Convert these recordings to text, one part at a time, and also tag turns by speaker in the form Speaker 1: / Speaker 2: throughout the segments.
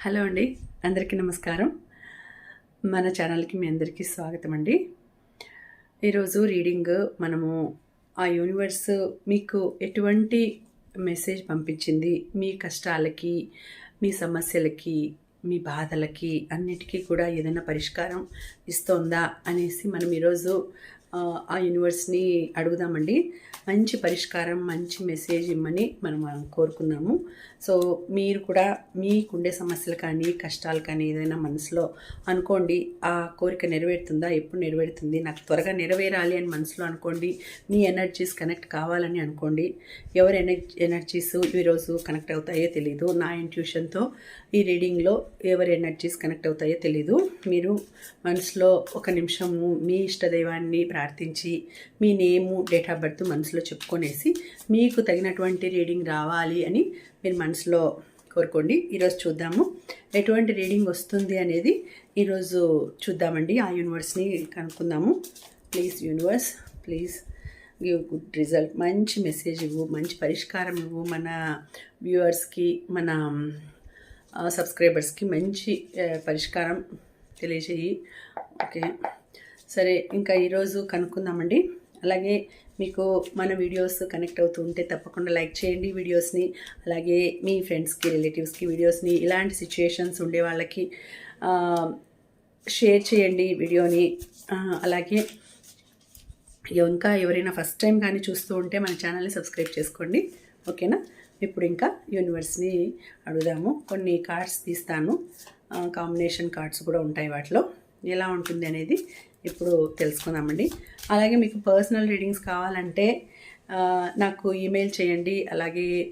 Speaker 1: Hello అండి అందరికీ నమస్కారం. మన ఛానల్కి మీ అందరికీ స్వాగతం అండి. ఈరోజు రీడింగ్ మనము ఆ యూనివర్స్ మీకు ఎటువంటి మెసేజ్ పంపించింది? మీ కష్టాలకి మీ సమస్యలకి మీ బాధలకి అన్నిటికీ కూడా ఏదైనా పరిష్కారం ఇస్తోందా అనేసి మనం ఈరోజు ఆ, యూనివర్స్ని అడుగుదామండి. మంచి పరిష్కారం మంచి మెసేజ్ ఇమ్మని మనం మనం కోరుకున్నాము సో మీరు కూడా మీకుండే సమస్యలు కానీ కష్టాలు కానీ ఏదైనా మనసులో అనుకోండి ఆ కోరిక నెరవేరుతుందా? ఎప్పుడు నెరవేరుతుంది? నాకు త్వరగా నెరవేరాలి అని మనసులో అనుకోండి మీ ఎనర్జీస్ కనెక్ట్ కావాలని అనుకోండి. ఎవరి ఎనర్జీ ఎనర్జీస్ ఈరోజు కనెక్ట్ అవుతాయో తెలీదు. నా ఇంట్యూషన్తో ఈ రీడింగ్లో ఎవరి ఎనర్జీస్ కనెక్ట్ అవుతాయో తెలీదు. మీరు మనసులో ఒక నిమిషము మీ ఇష్టదైవాన్ని ప్రార్థించి మీ నేము డేట్ ఆఫ్ బర్త్ మనసులో చెప్పుకొనేసి మీకు తగినటువంటి రీడింగ్ రావాలి అని మీరు మనసులో కోరుకోండి. ఈరోజు చూద్దాము. ఎటువంటి రీడింగ్ వస్తుంది అనేది ఈరోజు చూద్దామండి. ఆ యూనివర్స్ని కనుక్కుందాము. Please universe please give good result. మంచి మెసేజ్ ఇవ్వు మంచి పరిష్కారం ఇవ్వు. మన వ్యూవర్స్కి మన సబ్స్క్రైబర్స్కి మంచి పరిష్కారం తెలియజేయి. ఓకే. సరే ఇంకా ఈరోజు కనుక్కుందామండి. అలాగే మీకు మన వీడియోస్ కనెక్ట్ అవుతూ ఉంటే తప్పకుండా లైక్ చేయండి వీడియోస్ని అలాగే మీ ఫ్రెండ్స్కి రిలేటివ్స్కి వీడియోస్ని ఇలాంటి సిచ్యుయేషన్స్ ఉండే వాళ్ళకి షేర్ చేయండి వీడియోని అలాగే ఇంకా ఎవరైనా ఫస్ట్ టైం కానీ చూస్తూ ఉంటే మన ఛానల్ని సబ్స్క్రైబ్ చేసుకోండి. ఓకేనా ఇప్పుడు ఇంకా యూనివర్స్ని అడుగుదాము. కొన్ని కార్డ్స్ తీస్తాను. కాంబినేషన్ కార్డ్స్ కూడా ఉంటాయి వాటిలో. ఎలా ఉంటుంది అనేది ఇప్పుడు తెలుసుకుందామండి. అలాగే మీకు పర్సనల్ రీడింగ్స్ కావాలంటే నాకు ఈమెయిల్ చేయండి. అలాగే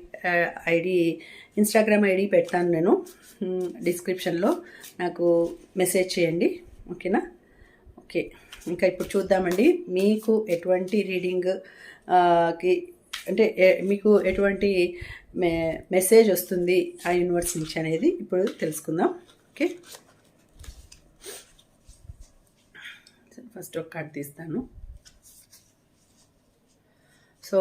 Speaker 1: ఐడి ఇన్స్టాగ్రామ్ ఐడి పెడతాను నేను. డిస్క్రిప్షన్లో నాకు మెసేజ్ చేయండి. ఓకేనా? ఓకే. ఇంకా ఇప్పుడు చూద్దామండి. మీకు ఎటువంటి రీడింగ్కి అంటే ఏ- మీకు ఎటువంటి మె మెసేజ్ వస్తుంది ఆ యూనివర్స్ నుంచి అనేది ఇప్పుడు తెలుసుకుందాం. ఓకే? ఫస్ట్ ఒక కార్డ్ తీస్తాను. సో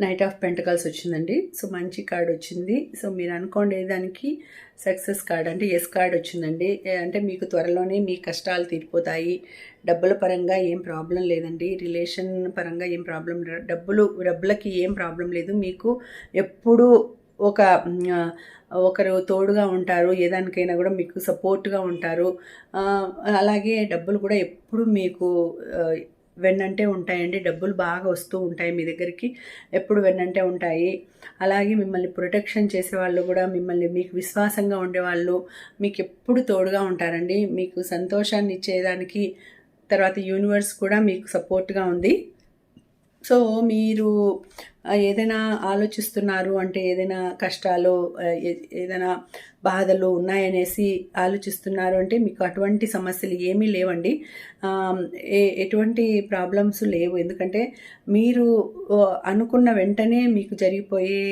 Speaker 1: నైట్ ఆఫ్ పెంటకల్స్ వచ్చిందండి. సో మంచి కార్డ్ వచ్చింది. సో మీరు అనుకోండి దానికి సక్సెస్ కార్డ్ అంటే ఎస్ కార్డ్ వచ్చిందండి. అంటే మీకు త్వరలోనే మీ కష్టాలు తీరిపోతాయి. డబ్బుల పరంగా ఏం ప్రాబ్లం లేదండి. రిలేషన్ పరంగా ఏం ప్రాబ్లం డబ్బులు డబ్బులకి ఏం ప్రాబ్లం లేదు. మీకు ఎప్పుడూ ఒక ఒకరు తోడుగా ఉంటారు ఏదానికైనా కూడా మీకు సపోర్ట్గా ఉంటారు. అలాగే డబ్బులు కూడా ఎప్పుడు మీకు వెన్నంటే ఉంటాయండి. డబ్బులు బాగా వస్తూ ఉంటాయి మీ దగ్గరికి. ఎప్పుడు వెన్నంటే ఉంటాయి. అలాగే మిమ్మల్ని ప్రొటెక్షన్ చేసే వాళ్ళు కూడా మిమ్మల్ని మీకు విశ్వాసంగా ఉండేవాళ్ళు మీకు ఎప్పుడు తోడుగా ఉంటారండి. మీకు సంతోషాన్ని ఇచ్చేదానికి తర్వాత యూనివర్స్ కూడా మీకు సపోర్ట్గా ఉంది. సో మీరు ఏదైనా ఆలోచిస్తున్నారు అంటే ఏదైనా కష్టాలు ఏదైనా బాధలు ఉన్నాయనేసి ఆలోచిస్తున్నారు అంటే మీకు అటువంటి సమస్యలు ఏమీ లేవండి. ఎటువంటి ప్రాబ్లమ్స్ లేవు. ఎందుకంటే మీరు అనుకున్న వెంటనే మీకు జరిగిపోయే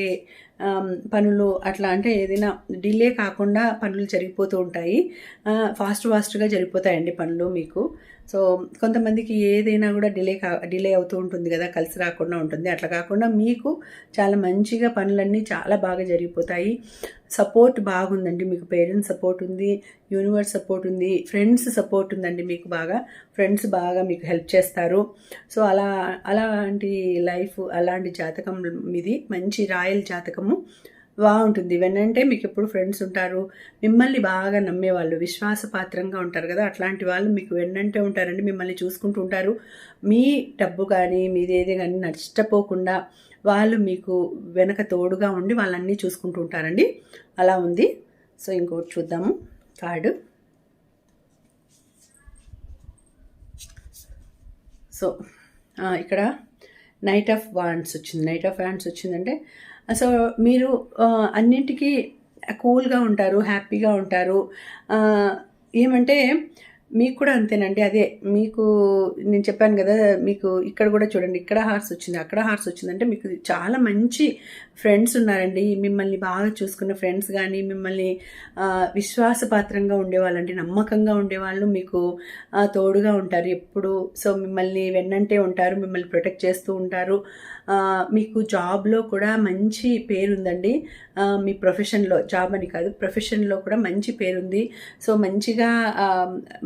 Speaker 1: పనులు అట్లా అంటే ఏదైనా డిలే కాకుండా పనులు జరిగిపోతూ ఉంటాయి. ఫాస్ట్ ఫాస్ట్గా జరిగిపోతాయండి పనులు మీకు. సో కొంతమందికి ఏదైనా కూడా డిలే కా డిలే అవుతూ ఉంటుంది కదా కలిసి రాకుండా ఉంటుంది. అట్లా కాకుండా మీకు చాలా మంచిగా పనులన్నీ చాలా బాగా జరిగిపోతాయి. సపోర్ట్ బాగుందండి మీకు. పేరెంట్స్ సపోర్ట్ ఉంది యూనివర్స్ సపోర్ట్ ఉంది ఫ్రెండ్స్ సపోర్ట్ ఉందండి మీకు బాగా. ఫ్రెండ్స్ బాగా మీకు హెల్ప్ చేస్తారు. సో అలా అలాంటి లైఫ్ అలాంటి జాతకం ఇది మంచి రాయల్ జాతకము. బాగుంటుంది. వెన్నంటే మీకు ఎప్పుడు ఫ్రెండ్స్ ఉంటారు. మిమ్మల్ని బాగా నమ్మేవాళ్ళు విశ్వాసపాత్రంగా ఉంటారు కదా. అట్లాంటి వాళ్ళు మీకు వెన్నంటే ఉంటారండి. మిమ్మల్ని చూసుకుంటూ ఉంటారు. మీ డబ్బు కానీ మీదేది కానీ నష్టపోకుండా వాళ్ళు మీకు వెనక తోడుగా ఉండి వాళ్ళన్నీ చూసుకుంటూ ఉంటారండి. అలా ఉంది. సో ఇంకోటి చూద్దాము. కార్డు. సో ఇక్కడ నైట్ ఆఫ్ వాండ్స్ వచ్చింది. నైట్ ఆఫ్ వాండ్స్ వచ్చిందంటే సో మీరు అన్నింటికీ కూల్గా ఉంటారు హ్యాపీగా ఉంటారు. ఏమంటే మీకు కూడా అంతేనండి. అదే మీకు నేను చెప్పాను కదా మీకు ఇక్కడ కూడా చూడండి ఇక్కడ హార్స్ వచ్చింది అక్కడ హార్స్ వచ్చిందంటే మీకు చాలా మంచి ఫ్రెండ్స్ ఉన్నారండి. మిమ్మల్ని బాగా చూసుకున్న ఫ్రెండ్స్ కానీ మిమ్మల్ని విశ్వాసపాత్రంగా ఉండేవాళ్ళండి నమ్మకంగా ఉండేవాళ్ళు మీకు తోడుగా ఉంటారు ఎప్పుడు. సో మిమ్మల్ని వెన్నంటే ఉంటారు మిమ్మల్ని ప్రొటెక్ట్ చేస్తూ ఉంటారు. మీకు జాబ్లో కూడా మంచి పేరుందండి. మీ ప్రొఫెషన్లో జాబ్ అని కాదు ప్రొఫెషన్లో కూడా మంచి పేరుంది. సో మంచిగా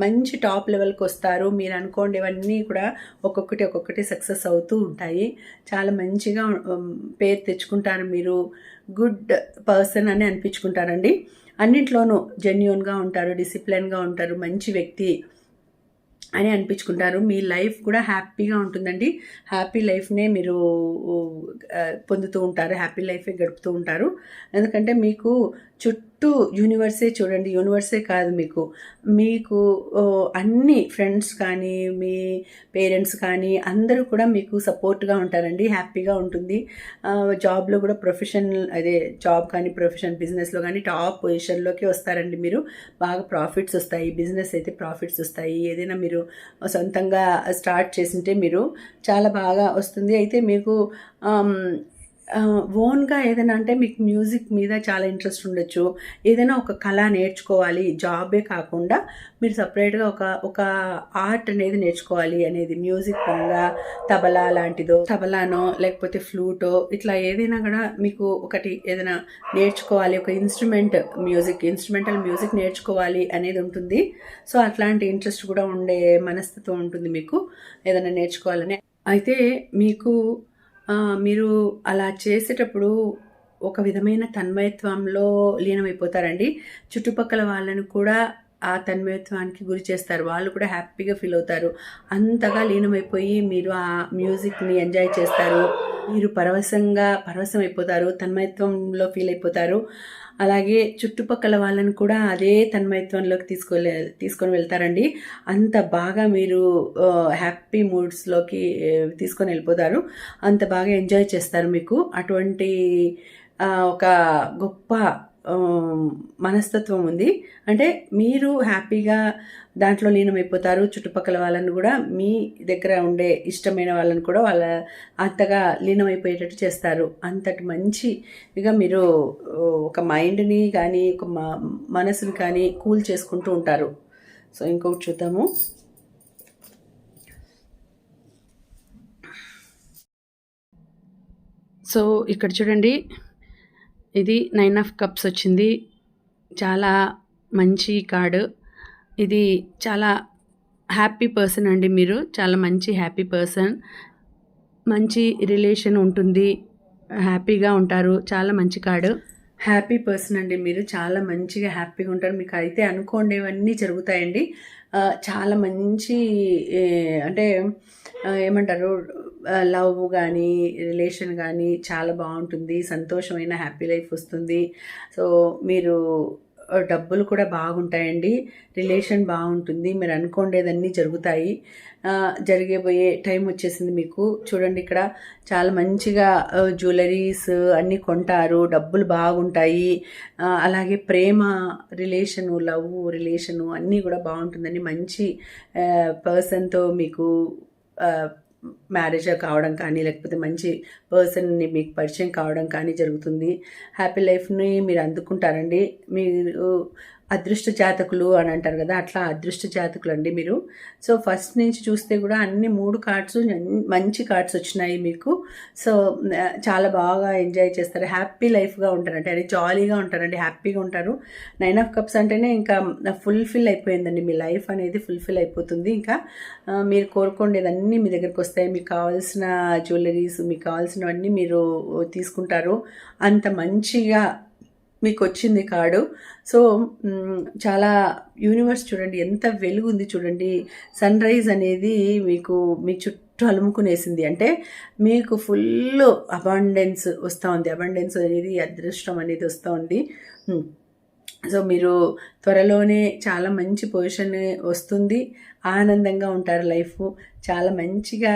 Speaker 1: మంచి మంచి టాప్ లెవెల్కి వస్తారు. మీరు అనుకోండి ఇవన్నీ కూడా ఒక్కొక్కటి ఒక్కొక్కటి సక్సెస్ అవుతూ ఉంటాయి. చాలా మంచిగా పేరు తెచ్చుకుంటారు మీరు. గుడ్ పర్సన్ అని అనిపించుకుంటారండి. అన్నింటిలోనూ జెన్యున్గా ఉంటారు డిసిప్లిన్గా ఉంటారు మంచి వ్యక్తి అని అనిపించుకుంటారు. మీ లైఫ్ కూడా హ్యాపీగా ఉంటుందండి. హ్యాపీ లైఫ్నే మీరు పొందుతూ ఉంటారు. హ్యాపీ లైఫే గడుపుతూ ఉంటారు. ఎందుకంటే మీకు చుట్టూ యూనివర్సే చూడండి. యూనివర్సే కాదు మీకు. మీకు అన్ని ఫ్రెండ్స్ కానీ మీ పేరెంట్స్ కానీ అందరూ కూడా మీకు సపోర్ట్గా ఉంటారండి. హ్యాపీగా ఉంటుంది. జాబ్లో కూడా ప్రొఫెషనల్ అదే జాబ్ కానీ ప్రొఫెషన్ బిజినెస్లో కానీ టాప్ పొజిషన్లోకి వస్తారండి మీరు. బాగా ప్రాఫిట్స్ వస్తాయి. బిజినెస్ అయితే ప్రాఫిట్స్ వస్తాయి. ఏదైనా మీరు సొంతంగా స్టార్ట్ చేసింటే మీరు చాలా బాగా వస్తుంది. అయితే మీకు ఓన్గా ఏదైనా అంటే మీకు మ్యూజిక్ మీద చాలా ఇంట్రెస్ట్ ఉండొచ్చు. ఏదైనా ఒక కళ నేర్చుకోవాలి జాబే కాకుండా మీరు సపరేట్గా ఒక ఒక ఆర్ట్ అనేది నేర్చుకోవాలి అనేది మ్యూజిక్ పరంగా తబలా లాంటిదో తబలానో లేకపోతే ఫ్లూటో ఇట్లా ఏదైనా కూడా మీకు ఒకటి ఏదైనా నేర్చుకోవాలి ఒక ఇన్స్ట్రుమెంట్ మ్యూజిక్ ఇన్స్ట్రుమెంటల్ మ్యూజిక్ నేర్చుకోవాలి అనేది ఉంటుంది. సో అట్లాంటి ఇంట్రెస్ట్ కూడా ఉండే మనస్తత్వం ఉంటుంది మీకు ఏదైనా నేర్చుకోవాలని. అయితే మీకు మీరు అలా చేసేటప్పుడు ఒక విధమైన తన్మయత్వంలో లీనమైపోతారండి. చుట్టుపక్కల వాళ్ళను కూడా ఆ తన్మయత్వానికి గురి చేస్తారు. వాళ్ళు కూడా హ్యాపీగా ఫీల్ అవుతారు. అంతగా లీనమైపోయి మీరు ఆ మ్యూజిక్ని ఎంజాయ్ చేస్తారు. మీరు పరవశంగా పరవశం అయిపోతారు తన్మయత్వంలో ఫీల్ అయిపోతారు. అలాగే చుట్టుపక్కల వాళ్ళని కూడా అదే తన్మయత్వంలోకి తీసుకొని తీసుకొని వెళ్తారండి. అంత బాగా మీరు హ్యాపీ మూడ్స్లోకి తీసుకొని వెళ్ళిపోతారు. అంత బాగా ఎంజాయ్ చేస్తారు మీకు. అటువంటి ఒక గొప్ప మనస్తత్వం ఉంది. అంటే మీరు హ్యాపీగా దాంట్లో లీనమైపోతారు చుట్టుపక్కల వాళ్ళని కూడా మీ దగ్గర ఉండే ఇష్టమైన వాళ్ళని కూడా వాళ్ళ అంతగా లీనమైపోయేటట్టు చేస్తారు. అంతటి మంచిగా మీరు ఒక మైండ్ని కానీ ఒక మనసుని కానీ కూల్ చేసుకుంటూ ఉంటారు. సో ఇంకొకటి చూద్దాము. సో ఇక్కడ చూడండి. ఇది నైన్ ఆఫ్ కప్స్ వచ్చింది. చాలా మంచి కార్డు. ఇది చాలా హ్యాపీ పర్సన్ అండి మీరు. చాలా మంచి హ్యాపీ పర్సన్. మంచి రిలేషన్ ఉంటుంది. హ్యాపీగా ఉంటారు. చాలా మంచి కార్డు. హ్యాపీ పర్సన్ అండి మీరు. చాలా మంచిగా హ్యాపీగా ఉంటారు. మీకు అయితే అనుకోండేవన్నీ జరుగుతాయండి. చాలా మంచి అంటే ఏమంటారు లవ్ కానీ రిలేషన్ కానీ చాలా బాగుంటుంది సంతోషమైన హ్యాపీ లైఫ్ వస్తుంది. సో మీరు డబ్బులు కూడా బాగుంటాయండి రిలేషన్ బాగుంటుంది మీరు అనుకోండేదన్నీ జరుగుతాయి. జరిగేపోయే జరిగేబోయే టైం వచ్చేసింది మీకు. చూడండి ఇక్కడ చాలా మంచిగా జ్యువెలరీస్ అన్నీ కొంటారు డబ్బులు బాగుంటాయి. అలాగే ప్రేమ రిలేషను లవ్ రిలేషను అన్నీ కూడా బాగుంటుందండి మంచి పర్సన్తో మీకు మ్యారేజ్ కావడం కానీ లేకపోతే మంచి పర్సన్ని మీకు పరిచయం కావడం కానీ జరుగుతుంది. హ్యాపీ లైఫ్ని మీరు అందుకుంటారండి. మీరు అదృష్ట జాతకులు అని అంటారు కదా అట్లా అదృష్ట జాతకులు అండి మీరు. సో ఫస్ట్ నుంచి చూస్తే కూడా అన్ని మూడు కార్డ్స్ మంచి కార్డ్స్ వచ్చినాయి మీకు. సో చాలా బాగా ఎంజాయ్ చేస్తారు. హ్యాపీ లైఫ్గా ఉంటారంటే అది జాలీగా ఉంటారండి. హ్యాపీగా ఉంటారు. నైన్ ఆఫ్ కప్స్ అంటేనే ఇంకా ఫుల్ఫిల్ అయిపోయిందండి. మీ లైఫ్ అనేది ఫుల్ఫిల్ అయిపోతుంది. ఇంకా మీరు కోరుకునేదన్నీ మీ దగ్గరికి వస్తాయి. మీకు కావాల్సిన జ్యువెలరీస్ మీకు కావాల్సినవన్నీ మీరు తీసుకుంటారు. అంత మంచిగా మీకు వచ్చింది కార్డు. సో చాలా యూనివర్స్ చూడండి ఎంత వెలుగు ఉంది చూడండి. సన్ రైజ్ అనేది మీకు మీ చుట్టూ అలుముకునేసింది. అంటే మీకు ఫుల్ అబండెన్స్ వస్తూ ఉంది. అబండెన్స్ అనేది అదృష్టం అనేది వస్తూ ఉంది. సో మీరు త్వరలోనే చాలా మంచి పొజిషన్ వస్తుంది. ఆనందంగా ఉంటారు లైఫ్. చాలా మంచిగా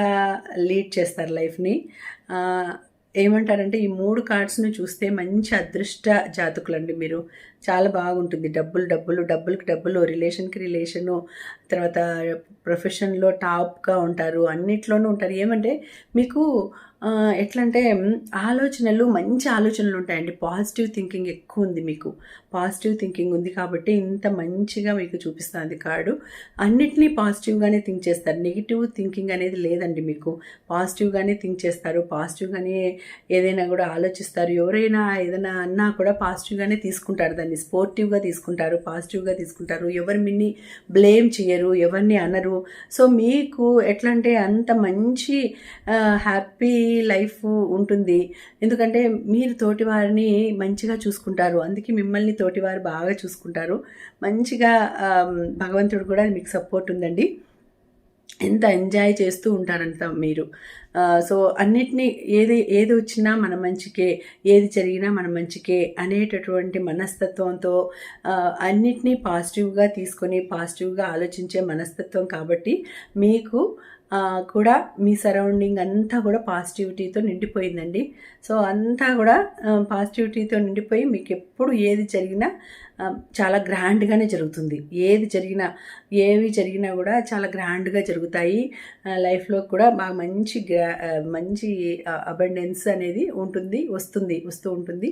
Speaker 1: లీడ్ చేస్తారు లైఫ్ని. ఏమంటారంటే ఈ మూడు కార్డ్స్ని చూస్తే మంచి అదృష్ట జాతకులండి మీరు. చాలా బాగుంటుంది. డబ్బులు డబ్బులు డబ్బులకు డబ్బులు రిలేషన్కి రిలేషను తర్వాత ప్రొఫెషన్లో టాప్గా ఉంటారు. అన్నిట్లోనూ ఉంటారు. ఏమంటే మీకు ఎట్లంటే ఎట్లా అంటే ఆలోచనలు మంచి ఆలోచనలు ఉంటాయండి. పాజిటివ్ థింకింగ్ ఎక్కువ ఉంది మీకు. పాజిటివ్ థింకింగ్ ఉంది కాబట్టి ఇంత మంచిగా మీకు చూపిస్తుంది కార్డు అన్నిటినీ పాజిటివ్గానే థింక్ చేస్తారు. నెగిటివ్ థింకింగ్ అనేది లేదండి మీకు. పాజిటివ్గానే థింక్ చేస్తారు. పాజిటివ్గానే ఏదైనా కూడా ఆలోచిస్తారు. ఎవరైనా ఏదైనా అన్నా కూడా పాజిటివ్గానే తీసుకుంటారు దాన్ని. స్పోర్టివ్గా తీసుకుంటారు పాజిటివ్గా తీసుకుంటారు. ఎవరి మిన్ని బ్లేమ్ చేయరు ఎవరిని అనరు. సో మీకు ఎట్లా అంటే అంత మంచి హ్యాపీ లైఫ్ ఉంటుంది. ఎందుకంటే మీరు తోటి వారిని మంచిగా చూసుకుంటారు. అందుకే మిమ్మల్ని తోటివారు బాగా చూసుకుంటారు. మంచిగా భగవంతుడు కూడా మీకు సపోర్ట్ ఉందండి. ఎంత ఎంజాయ్ చేస్తూ ఉంటారంట మీరు. సో అన్నిటినీ ఏది ఏది వచ్చినా మన మంచికే ఏది జరిగినా మన మంచికే అనేటటువంటి మనస్తత్వంతో అన్నిటినీ పాజిటివ్గా తీసుకొని పాజిటివ్గా ఆలోచించే మనస్తత్వం కాబట్టి మీకు కూడా మీ సరౌండింగ్ అంతా కూడా పాజిటివిటీతో నిండిపోయిందండి. సో అంతా కూడా పాజిటివిటీతో నిండిపోయి మీకు ఎప్పుడు ఏది జరిగినా చాలా గ్రాండ్గానే జరుగుతుంది. ఏది జరిగినా ఏవి జరిగినా కూడా చాలా గ్రాండ్గా జరుగుతాయి. లైఫ్లో కూడా బాగా మంచి గ్రా మంచి అబండెన్స్ అనేది ఉంటుంది వస్తుంది వస్తూ ఉంటుంది.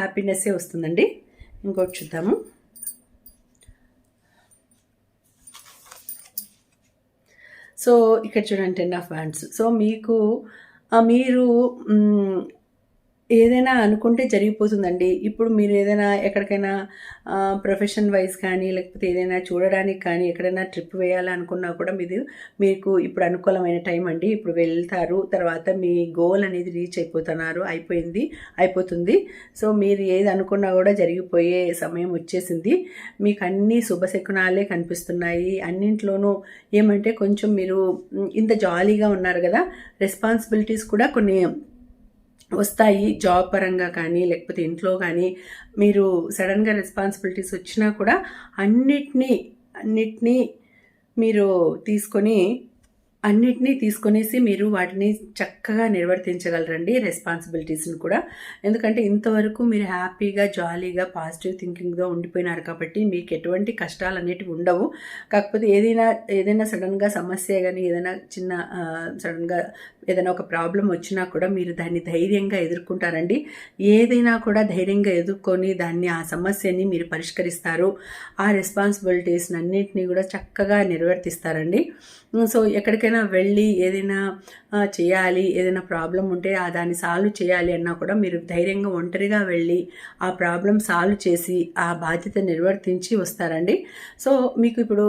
Speaker 1: హ్యాపీనెస్సే వస్తుందండి. ఇంకోటి చూద్దాము. సో ఇక్కడ చూడండి టెన్ ఆఫ్ హ్యాండ్స్ సో మీకు మీరు ఏదైనా అనుకుంటే జరిగిపోతుందండి. ఇప్పుడు మీరు ఏదైనా ఎక్కడికైనా ప్రొఫెషన్ వైజ్ కానీ లేకపోతే ఏదైనా చూడడానికి కానీ ఎక్కడైనా ట్రిప్ వేయాలనుకున్నా కూడా మీరు మీకు ఇప్పుడు అనుకూలమైన టైం అండి. ఇప్పుడు వెళ్తారు తర్వాత మీ గోల్ అనేది రీచ్ అయిపోతున్నారు అయిపోయింది అయిపోతుంది. సో మీరు ఏది అనుకున్నా కూడా జరిగిపోయే సమయం వచ్చేసింది. మీకు అన్ని శుభశకునాలే కనిపిస్తున్నాయి. అన్నింట్లోనూ ఏమంటే కొంచెం మీరు ఇంత జాలీగా ఉన్నారు కదా. రెస్పాన్సిబిలిటీస్ కూడా కొన్ని వస్తాయి జాబ్ పరంగా కానీ లేకపోతే ఇంట్లో కానీ మీరు సడన్గా రెస్పాన్సిబిలిటీస్ వచ్చినా కూడా అన్నిటినీ అన్నిటినీ మీరు తీసుకొని అన్నిటినీ తీసుకొనేసి మీరు వాటిని చక్కగా నిర్వర్తించగలరండి రెస్పాన్సిబిలిటీస్ని కూడా. ఎందుకంటే ఇంతవరకు మీరు హ్యాపీగా జాలీగా పాజిటివ్ థింకింగ్తో ఉండిపోయినారు కాబట్టి మీకు ఎటువంటి కష్టాలు అనేటివి ఉండవు. కాకపోతే ఏదైనా ఏదైనా సడన్గా సమస్య కానీ ఏదైనా చిన్న సడన్గా ఏదైనా ఒక ప్రాబ్లం వచ్చినా కూడా మీరు దాన్ని ధైర్యంగా ఎదుర్కొంటారండి. ఏదైనా కూడా ధైర్యంగా ఎదుర్కొని దాన్ని ఆ సమస్యని మీరు పరిష్కరిస్తారు. ఆ రెస్పాన్సిబిలిటీస్ని అన్నింటినీ కూడా చక్కగా నిర్వర్తిస్తారండి. సో ఎక్కడికైనా వెళ్ళి ఏదైనా చేయాలి ఏదైనా ప్రాబ్లం ఉంటే ఆ దాన్ని సాల్వ్ చేయాలి అన్నా కూడా మీరు ధైర్యంగా ఒంటరిగా వెళ్ళి ఆ ప్రాబ్లం సాల్వ్ చేసి ఆ బాధ్యత నిర్వర్తించి వస్తారండి. సో మీకు ఇప్పుడు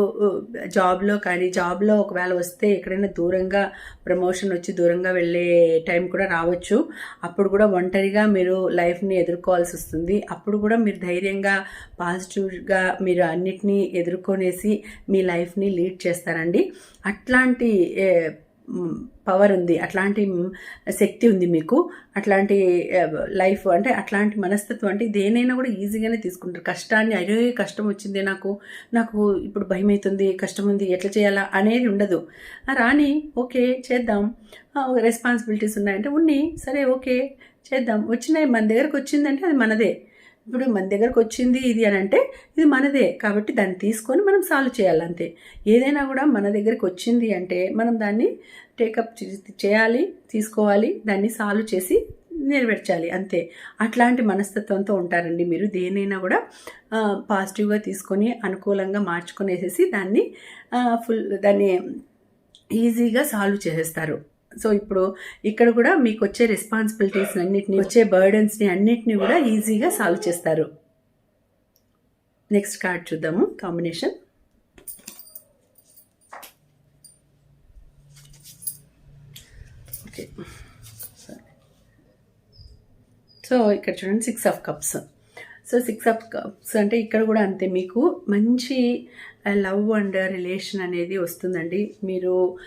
Speaker 1: జాబ్లో కానీ జాబ్లో ఒకవేళ వస్తే ఎక్కడైనా దూరంగా ప్రమోషన్ వచ్చి దూరంగా వెళ్ళే టైం కూడా రావచ్చు. అప్పుడు కూడా ఒంటరిగా మీరు లైఫ్ని ఎదుర్కోవాల్సి వస్తుంది. అప్పుడు కూడా మీరు ధైర్యంగా పాజిటివ్గా మీరు అన్నిటినీ ఎదుర్కొనేసి మీ లైఫ్ని లీడ్ చేస్తారండి. అట్లాంటి పవర్ ఉంది అట్లాంటి శక్తి ఉంది మీకు. అట్లాంటి లైఫ్ అంటే అట్లాంటి మనస్తత్వం అంటే దేనైనా కూడా ఈజీగానే తీసుకుంటారు. కష్టాన్ని అరే కష్టం వచ్చింది నాకు నాకు ఇప్పుడు భయం అవుతుంది కష్టం ఉంది ఎట్లా చేయాలా అనేది ఉండదు. రాని ఓకే చేద్దాం. రెస్పాన్సిబిలిటీస్ ఉన్నాయంటే ఉన్ని సరే ఓకే చేద్దాం. వచ్చినాయి మన దగ్గరకు వచ్చిందంటే అది మనదే. ఇప్పుడు మన దగ్గరకు వచ్చింది ఇది అని అంటే ఇది మనదే కాబట్టి దాన్ని తీసుకొని మనం సాల్వ్ చేయాలి అంతే. ఏదైనా కూడా మన దగ్గరికి వచ్చింది అంటే మనం దాన్ని టేకప్ చేయాలి తీసుకోవాలి దాన్ని సాల్వ్ చేసి నెరవేర్చాలి అంతే. అట్లాంటి మనస్తత్వంతో ఉంటారండి మీరు. దేనైనా కూడా పాజిటివ్గా తీసుకొని అనుకూలంగా మార్చుకునేసేసి దాన్ని ఫుల్ దాన్ని ఈజీగా సాల్వ్ చేసేస్తారు. సో ఇప్పుడు ఇక్కడ కూడా మీకు వచ్చే రెస్పాన్సిబిలిటీస్ అన్నిటిని వచ్చే బర్డన్స్ని అన్నిటిని కూడా ఈజీగా సాల్వ్ చేస్తారు. నెక్స్ట్ కార్డ్ చూద్దాము కాంబినేషన్ ఓకే సో ఇక్కడ చూడండి six of cups so six of cups అంటే ఇక్కడ కూడా అంతే మీకు మంచి లవ్ అండ్ రిలేషన్ అనేది వస్తుందండి. మీరు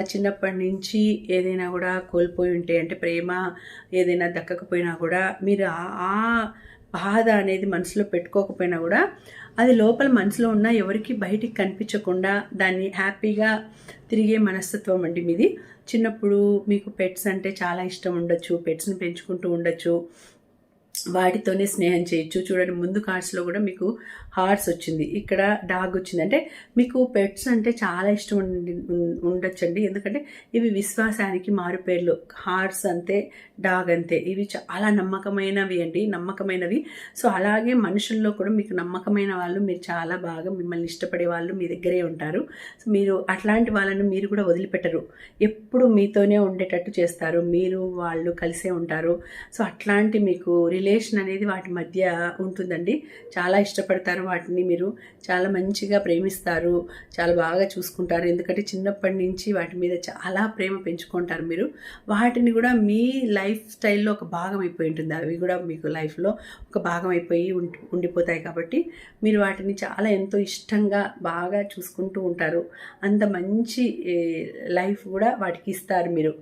Speaker 1: చిన్నప్పటి నుంచి ఏదైనా కూడా కోల్పోయి ఉంటే అంటే ప్రేమ ఏదైనా దక్కకపోయినా కూడా మీరు ఆ- ఆ బాధ అనేది మనసులో పెట్టుకోకపోయినా కూడా అది లోపల మనసులో ఉన్న ఎవరికి బయటికి కనిపించకుండా దాన్ని హ్యాపీగా తిరిగే మనస్తత్వం అండి మీది. చిన్నప్పుడు మీకు పెట్స్ అంటే చాలా ఇష్టం ఉండొచ్చు పెట్స్ని పెంచుకుంటూ ఉండొచ్చు వాటితోనే స్నేహం చేయొచ్చు. చూడండి ముందు కార్డ్స్లో కూడా మీకు హార్స్ వచ్చింది. ఇక్కడ డాగ్ వచ్చింది. అంటే మీకు పెట్స్ అంటే చాలా ఇష్టం ఉండి ఉండొచ్చండి. ఎందుకంటే ఇవి విశ్వాసానికి మారుపేర్లు హార్స్ అంతే డాగ్ అంతే. ఇవి చాలా నమ్మకమైనవి అండి. నమ్మకమైనవి. సో అలాగే మనుషుల్లో కూడా మీకు నమ్మకమైన వాళ్ళు మీరు చాలా బాగా మిమ్మల్ని ఇష్టపడే వాళ్ళు మీ దగ్గరే ఉంటారు. సో మీరు అట్లాంటి వాళ్ళను మీరు కూడా వదిలిపెట్టరు. ఎప్పుడు మీతోనే ఉండేటట్టు చేస్తారు. మీరు వాళ్ళు కలిసే ఉంటారు. సో అట్లాంటి మీకు రిలేషన్ అనేది వాటి మధ్య ఉంటుందండి. చాలా ఇష్టపడతారు. వాటిని మీరు చాలా మంచిగా ప్రేమిస్తారు చాలా బాగా చూసుకుంటారు. ఎందుకంటే చిన్నప్పటి నుంచి వాటి మీద చాలా ప్రేమ పెంచుకుంటారు మీరు. వాటిని కూడా మీ లైఫ్ స్టైల్లో ఒక భాగం అయిపోయి ఉంటుంది. అవి కూడా మీకు లైఫ్లో ఒక భాగం అయిపోయి ఉండిపోతాయి కాబట్టి మీరు వాటిని చాలా ఎంతో ఇష్టంగా బాగా చూసుకుంటూ ఉంటారు. అంత మంచి లైఫ్ కూడా వాటికి ఇస్తారు మీరు.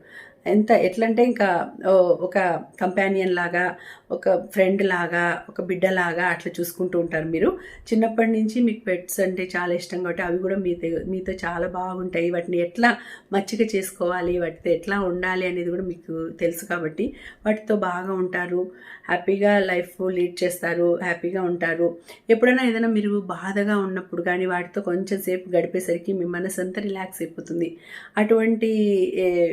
Speaker 1: ఎంత ఎట్లంటే ఇంకా ఒక కంపానియన్ లాగా ఒక ఫ్రెండ్ లాగా ఒక బిడ్డలాగా అట్లా చూసుకుంటూ ఉంటారు మీరు. చిన్నప్పటి నుంచి మీకు పెట్స్ అంటే చాలా ఇష్టం కాబట్టి అవి కూడా మీతో మీతో చాలా బాగుంటాయి. వాటిని ఎట్లా మచ్చిక చేసుకోవాలి వాటితో ఎట్లా ఉండాలి అనేది కూడా మీకు తెలుసు కాబట్టి వాటితో బాగా ఉంటారు. హ్యాపీగా లైఫ్ లీడ్ చేస్తారు హ్యాపీగా ఉంటారు. ఎప్పుడైనా ఏదైనా మీరు బాధగా ఉన్నప్పుడు కానీ వాటితో కొంచెం సేపు గడిపేసరికి మీ మనసు అంతా రిలాక్స్ అయిపోతుంది. అటువంటి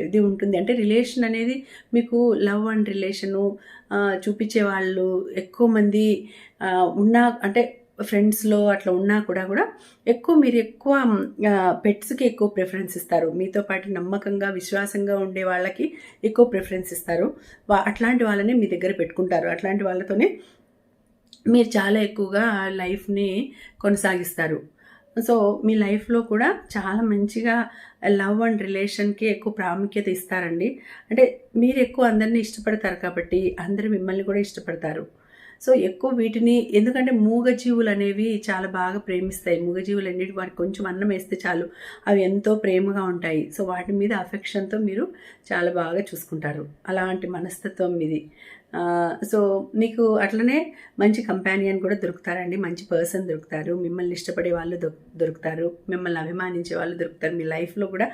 Speaker 1: ఇది ఉంటుంది. అంటే రిలేషన్ అనేది మీకు లవ్ అండ్ రిలేషను చూపించే వాళ్ళు ఎక్కువ మంది ఉన్నా అంటే ఫ్రెండ్స్లో అట్లా ఉన్నా కూడా కూడా ఎక్కువ మీరు ఎక్కువ పెట్స్కి ఎక్కువ ప్రిఫరెన్స్ ఇస్తారు. మీతో పాటు నమ్మకంగా విశ్వాసంగా ఉండే వాళ్ళకి ఎక్కువ ప్రిఫరెన్స్ ఇస్తారు. వా- అట్లాంటి వాళ్ళని మీ దగ్గర పెట్టుకుంటారు. అట్లాంటి వాళ్ళతోనే మీరు చాలా ఎక్కువగా లైఫ్ని కొనసాగిస్తారు. సో మీ లైఫ్లో కూడా చాలా మంచిగా లవ్ అండ్ రిలేషన్కి ఎక్కువ ప్రాముఖ్యత ఇస్తారండి. అంటే మీరు ఎక్కువ అందరినీ ఇష్టపడతారు కాబట్టి అందరు మిమ్మల్ని కూడా ఇష్టపడతారు. సో ఎక్కువ వీటిని ఎందుకంటే మూగజీవులు అనేవి చాలా బాగా ప్రేమిస్తాయి. మూగజీవులు అన్నిటి వాటికి కొంచెం అన్నం వేస్తే చాలు. అవి ఎంతో ప్రేమగా ఉంటాయి. సో వాటి మీద అఫెక్షన్తో మీరు చాలా బాగా చూసుకుంటారు. అలాంటి మనస్తత్వం మీది. సో మీకు అట్లనే మంచి కంపానియన్ కూడా దొరుకుతారండి. మంచి పర్సన్ దొరుకుతారు. మిమ్మల్ని ఇష్టపడే వాళ్ళు దొరుకుతారు. మిమ్మల్ని అభిమానించే వాళ్ళు దొరుకుతారు. మీ లైఫ్లో కూడా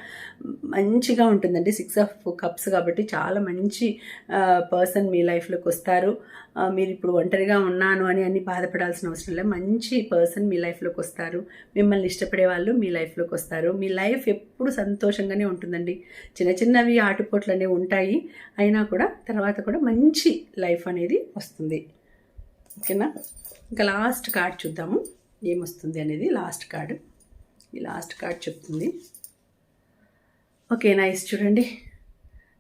Speaker 1: మంచిగా ఉంటుందండి. సిక్స్ ఆఫ్ కప్స్ కాబట్టి చాలా మంచి పర్సన్ మీ లైఫ్లోకి వస్తారు. మీరు ఇప్పుడు ఒంటరిగా ఉన్నాను అని అన్ని బాధపడాల్సిన అవసరం లేదు. మంచి పర్సన్ మీ లైఫ్లోకి వస్తారు. మిమ్మల్ని ఇష్టపడే వాళ్ళు మీ లైఫ్లోకి వస్తారు. మీ లైఫ్ ఎప్పుడు సంతోషంగానే ఉంటుందండి. చిన్న చిన్నవి ఆటుపోట్లు అనేవి ఉంటాయి. అయినా కూడా తర్వాత కూడా మంచి లైఫ్ అనేది వస్తుంది. ఓకేనా? ఇంకా లాస్ట్ కార్డ్ చూద్దాము. ఏమొస్తుంది అనేది లాస్ట్ కార్డు. ఈ లాస్ట్ కార్డ్ చెప్తుంది. Okay nice. చూడండి.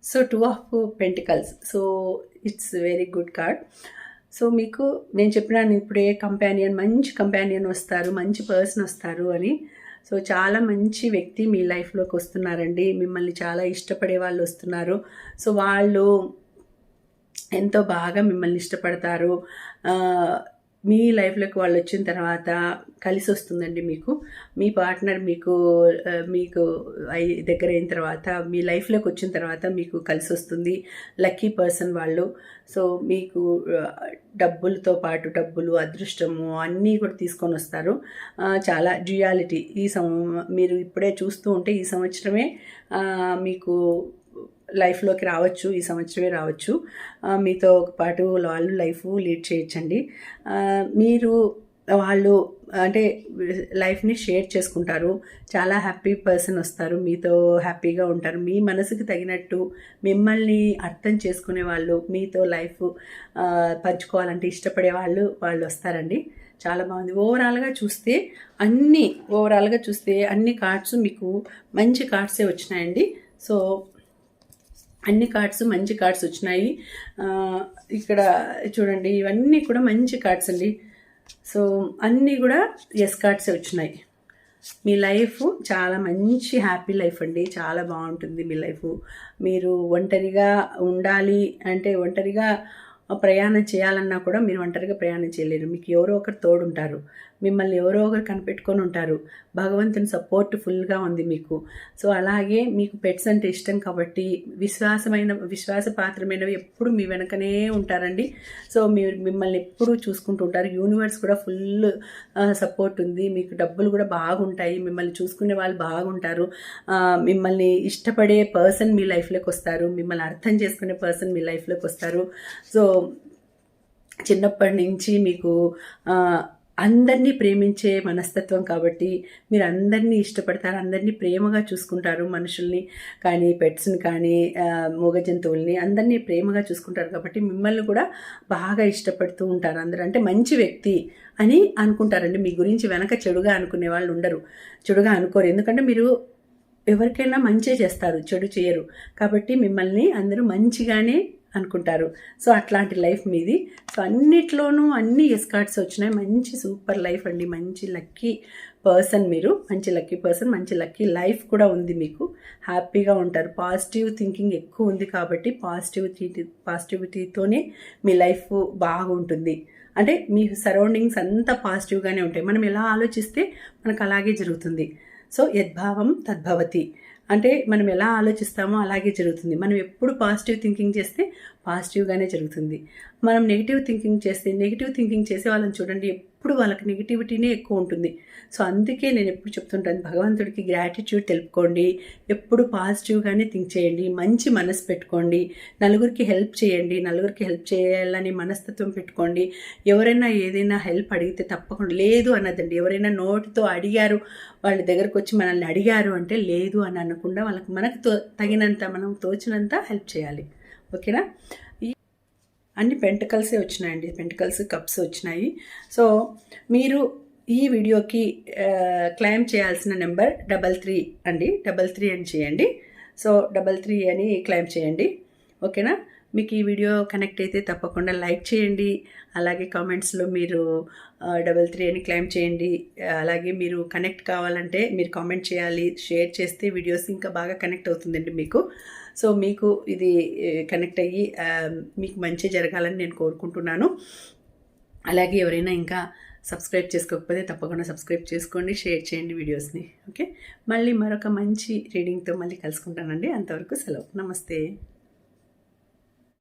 Speaker 1: So two of pentacles. So it's very good card. So మీకు నేను చెప్పినాను ఇప్పుడే కంపానియన్ మంచి కంపానియన్ వస్తారు మంచి పర్సన్ వస్తారు అని. సో చాలా మంచి వ్యక్తి మీ లైఫ్లోకి వస్తున్నారండి. మిమ్మల్ని చాలా ఇష్టపడే వాళ్ళు వస్తున్నారు. సో వాళ్ళు ఎంతో బాగా మిమ్మల్ని ఇష్టపడతారు. మీ లైఫ్లోకి వాళ్ళు వచ్చిన తర్వాత కలిసి వస్తుందండి మీకు. మీ పార్ట్నర్ మీకు మీకు దగ్గర అయిన తర్వాత మీ లైఫ్లోకి వచ్చిన తర్వాత మీకు కలిసి వస్తుంది. లక్కీ పర్సన్ వాళ్ళు. సో మీకు డబ్బులతో పాటు డబ్బులు అదృష్టము అన్నీ కూడా తీసుకొని వస్తారు. చాలా డ్యూయాలిటీ. ఈ సం మీరు ఇప్పుడే చూస్తూ ఉంటే ఈ సంవత్సరమే మీకు లైఫ్లోకి రావచ్చు ఈ సంవత్సరమే రావచ్చు. మీతో పాటు వాళ్ళు లైఫ్ లీడ్ చేయొచ్చండి. మీరు వాళ్ళు అంటే లైఫ్ని షేర్ చేసుకుంటారు. చాలా హ్యాపీ పర్సన్ వస్తారు. మీతో హ్యాపీగా ఉంటారు. మీ మనసుకు తగినట్టు మిమ్మల్ని అర్థం చేసుకునే వాళ్ళు మీతో లైఫ్ పంచుకోవాలంటే ఇష్టపడే వాళ్ళు వాళ్ళు వస్తారండి. చాలా బాగుంది. ఓవరాల్గా చూస్తే అన్నీ ఓవరాల్గా చూస్తే అన్ని కార్డ్స్ మీకు మంచి కార్డ్సే వచ్చినాయండి. సో అన్ని కార్డ్స్ మంచి కార్డ్స్ వచ్చినాయి. ఇక్కడ చూడండి ఇవన్నీ కూడా మంచి కార్డ్స్ అండి. సో అన్నీ కూడా ఎస్ కార్డ్సే వచ్చినాయి. మీ లైఫ్ చాలా మంచి హ్యాపీ లైఫ్ అండి. చాలా బాగుంటుంది మీ లైఫ్. మీరు ఒంటరిగా ఉండాలి అంటే ఒంటరిగా ప్రయాణం చేయాలన్నా కూడా మీరు ఒంటరిగా ప్రయాణం చేయలేరు. మీకు ఎవరో ఒకరు తోడుంటారు. మిమ్మల్ని ఎవరో ఒకరు కనిపెట్టుకొని ఉంటారు. భగవంతుని సపోర్ట్ ఫుల్గా ఉంది మీకు. సో అలాగే మీకు పెట్స్ అంటే ఇష్టం కాబట్టి విశ్వాసమైన విశ్వాసపాత్రమైనవి ఎప్పుడు మీ వెనకనే ఉంటారండి. సో మీరు మిమ్మల్ని ఎప్పుడూ చూసుకుంటూ ఉంటారు. యూనివర్స్ కూడా ఫుల్ సపోర్ట్ ఉంది. మీకు డబ్బులు కూడా బాగుంటాయి. మిమ్మల్ని చూసుకునే వాళ్ళు బాగుంటారు. మిమ్మల్ని ఇష్టపడే పర్సన్ మీ లైఫ్లోకి వస్తారు. మిమ్మల్ని అర్థం చేసుకునే పర్సన్ మీ లైఫ్లోకి వస్తారు. సో చిన్నప్పటి నుంచి మీకు అందరినీ ప్రేమించే మనస్తత్వం కాబట్టి మీరు అందరినీ ఇష్టపడతారు అందరినీ ప్రేమగా చూసుకుంటారు మనుషుల్ని కానీ పెట్స్ని కానీ మూగ జంతువుల్ని అందరినీ ప్రేమగా చూసుకుంటారు కాబట్టి మిమ్మల్ని కూడా బాగా ఇష్టపడుతూ ఉంటారు అందరూ. అంటే మంచి వ్యక్తి అని అనుకుంటారండి. మీ గురించి వెనక చెడుగా అనుకునే వాళ్ళు ఉండరు. చెడుగా అనుకోరు. ఎందుకంటే మీరు ఎవరికైనా మంచి చేస్తారు చెడు చేయరు. కాబట్టి మిమ్మల్ని అందరూ మంచిగానే అనుకుంటారు. సో అట్లాంటి లైఫ్ మీది. సో అన్నిట్లోనూ అన్ని ఎస్కార్ట్స్ వచ్చినాయి. మంచి సూపర్ లైఫ్ అండి. మంచి లక్కీ పర్సన్ మీరు. మంచి లక్కీ పర్సన్ మంచి లక్కీ లైఫ్ కూడా ఉంది మీకు. హ్యాపీగా ఉంటారు. పాజిటివ్ థింకింగ్ ఎక్కువ ఉంది కాబట్టి పాజిటివిటీ పాజిటివిటీతోనే మీ లైఫ్ బాగుంటుంది. అంటే మీ సరౌండింగ్స్ అంతా పాజిటివ్గానే ఉంటాయి. మనం ఎలా ఆలోచిస్తే మనకు అలాగే జరుగుతుంది. సో యద్భావం తద్భవతి. అంటే మనం ఎలా ఆలోచిస్తామో అలాగే జరుగుతుంది. మనం ఎప్పుడు పాజిటివ్ థింకింగ్ చేస్తే పాజిటివ్గానే జరుగుతుంది. మనం నెగిటివ్ థింకింగ్ చేస్తే నెగిటివ్ థింకింగ్ చేసే వాళ్ళని చూడండి ఎప్పుడు వాళ్ళకి నెగిటివిటీనే ఎక్కువ ఉంటుంది. సో అందుకే నేను ఎప్పుడు చెప్తుంటాను భగవంతుడికి గ్రాటిట్యూడ్ తెలుపుకోండి ఎప్పుడు పాజిటివ్గానే థింక్ చేయండి మంచి మనసు పెట్టుకోండి నలుగురికి హెల్ప్ చేయండి నలుగురికి హెల్ప్ చేయాలని మనస్తత్వం పెట్టుకోండి. ఎవరైనా ఏదైనా హెల్ప్ అడిగితే తప్పకుండా లేదు అన్నదండి ఎవరైనా నోటితో అడిగారు వాళ్ళ దగ్గరకు వచ్చి మనల్ని అడిగారు అంటే లేదు అని అనకుండా వాళ్ళకి మనకు తో తగినంత మనం తోచినంత హెల్ప్ చేయాలి. ఓకేనా? ఈ అన్ని పెంటకల్సే వచ్చినాయండి. పెంటకల్స్ కప్స్ వచ్చినాయి. సో మీరు ఈ వీడియోకి క్లైమ్ చేయాల్సిన నెంబర్ డబల్ త్రీ అండి. డబల్ త్రీ అని చేయండి. సో డబల్ త్రీ అని క్లైమ్ చేయండి. ఓకేనా? మీకు ఈ వీడియో కనెక్ట్ అయితే తప్పకుండా లైక్ చేయండి. అలాగే కామెంట్స్లో మీరు డబల్ త్రీ అని క్లైమ్ చేయండి. అలాగే మీరు కనెక్ట్ కావాలంటే మీరు కామెంట్ చేయాలి. షేర్ చేస్తే వీడియోస్ ఇంకా బాగా కనెక్ట్ అవుతుందండి మీకు. సో మీకు ఇది కనెక్ట్ అయ్యి మీకు మంచి జరగాలని నేను కోరుకుంటున్నాను. అలాగే ఎవరైనా ఇంకా సబ్స్క్రైబ్ చేసుకోకపోతే తప్పకుండా సబ్స్క్రైబ్ చేసుకోండి షేర్ చేయండి వీడియోస్ని ఓకే మళ్ళీ మరొక మంచి రీడింగ్తో మళ్ళీ కలుసుకుంటానండి. అంతవరకు సెలవు. నమస్తే.